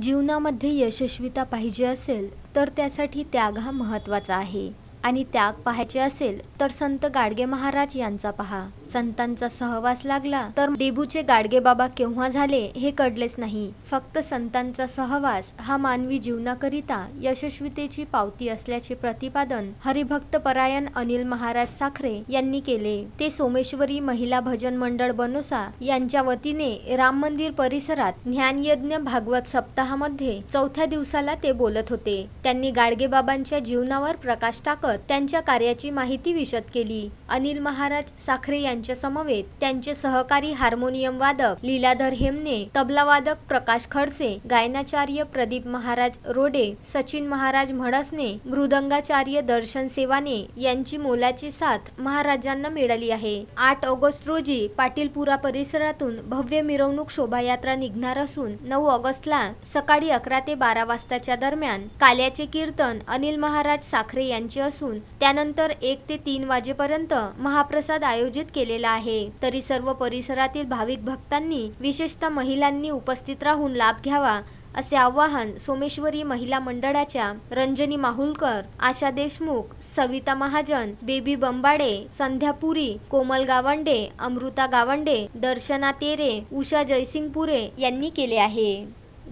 जीवनामध्ये यशस्वीता पाहिजे असेल तर त्यासाठी त्याग हा महत्त्वाचा आहे. आणि त्याग पाहायचे असेल तर संत गाडगे महाराज यांचा पहा. संतांचा सहवास लागला तर डेबूचे गाडगे बाबा केव्हा झाले हे कळलेच नाही. फक्त संतांचा सहवास हा मानवी जीवनाकरिता यशस्वीतेची पावती असल्याचे प्रतिपादन हरिभक्त परायण अनिल महाराज साखरे यांनी केले. ते सोमेश्वरी महिला भजन मंडळ बनोसा यांच्या वतीने राम मंदिर परिसरात ज्ञानयज्ञ भागवत सप्ताहामध्ये चौथ्या दिवसाला ते बोलत होते. त्यांनी गाडगे बाबांच्या जीवनावर प्रकाश टाकत त्यांच्या कार्याची माहिती विशद केली. अनिल महाराज साखरे यांच्या समवेत त्यांचे सहकारी हार्मोनियम वादक लीलाधर हेमने तबला वादक प्रकाश खडसे गायनाचार्य प्रदीप महाराज रोडे सचिन महाराज म्हडसने मृदंगाचार्य दर्शन सेवाने यांची मोलाची साथ महाराजांना मिळाली आहे. आठ ऑगस्ट रोजी पाटीलपुरा परिसरातून भव्य मिरवणूक शोभायात्रा निघणार असून नऊ ऑगस्टला सकाळी अकरा ते बारा वाजताच्या दरम्यान काल्याचे कीर्तन अनिल महाराज साखरे यांचे असून त्यानंतर एक ते तीन वाजेपर्यंत महाप्रसाद आयोजित केले केलेला आहे. तरी सर्व परिसरातील भाविक भक्तांनी विशेषतः महिलांनी उपस्थित राहून लाभ घ्यावा असे आवाहन सोमेश्वरी महिला मंडळाच्या रंजनी माहुलकर आशा देशमुख सविता महाजन बेबी बंबाडे संध्या पुरी कोमल गावंडे अमृता गावंडे दर्शना तेरे उषा जयसिंगपुरे यांनी केले आहे.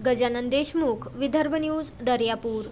गजानन देशमुख विदर्भ न्यूज दर्यापूर.